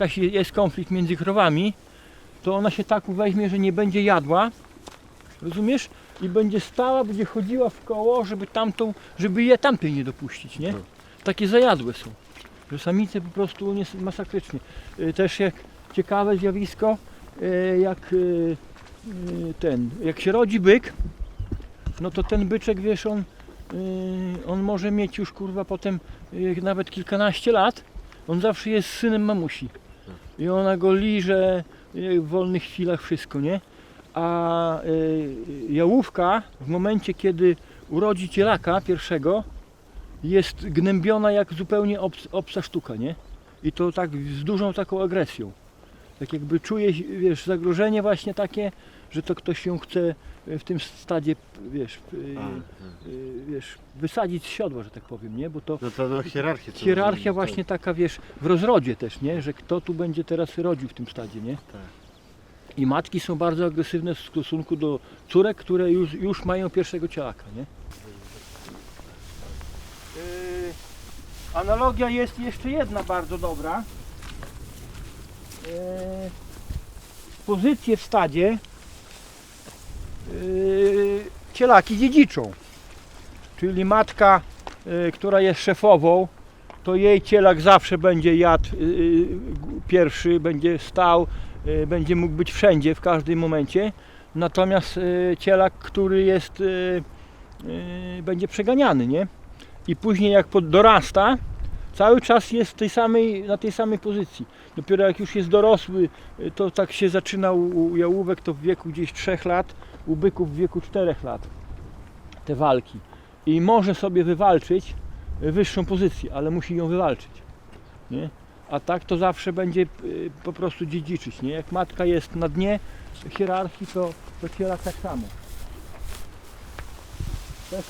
jakaś jest konflikt między krowami, to ona się tak weźmie, że nie będzie jadła, rozumiesz? I będzie stała, będzie chodziła w koło, żeby tamtą, żeby je tamtej nie dopuścić, nie? Mhm. Takie zajadłe są. Że samice po prostu nie, masakrycznie. Y, Też jak ciekawe zjawisko, y, jak y, ten, jak się rodzi byk, no to ten byczek, wiesz, on, on może mieć już kurwa potem nawet kilkanaście lat, on zawsze jest synem mamusi. I ona go liże y, w wolnych chwilach wszystko, nie? A y, jałówka w momencie, kiedy urodzi cielaka pierwszego, jest gnębiona jak zupełnie obc, obca sztuka, nie? I to tak z dużą taką agresją. Tak jakby czuje, wiesz, zagrożenie właśnie takie, że to ktoś ją chce w tym stadzie, wiesz, y, A, y, wiesz, wysadzić z siodła, że tak powiem, nie? Bo to No to no, hierarchia to- właśnie taka, wiesz, w rozrodzie też, nie? Że kto tu będzie teraz rodził w tym stadzie, nie? Tak. I matki są bardzo agresywne w stosunku do córek, które już, już mają pierwszego cielaka, nie? Yy, analogia jest jeszcze jedna bardzo dobra. Yy, pozycje w stadzie yy, cielaki dziedziczą. Czyli matka, yy, która jest szefową, to jej cielak zawsze będzie jadł pierwszy, będzie stał, będzie mógł być wszędzie, w każdym momencie. Natomiast cielak, który jest, będzie przeganiany, nie? I później jak dorasta, cały czas jest tej samej, na tej samej pozycji. Dopiero jak już jest dorosły, y, to tak się zaczyna u, u jałówek, to w wieku gdzieś 3 lat, u byków w wieku 4 lat te walki. I może sobie wywalczyć y, wyższą pozycję, ale musi ją wywalczyć. Nie? A tak to zawsze będzie y, po prostu dziedziczyć, nie? Jak matka jest na dnie hierarchii, to, to cielak tak samo. Tak?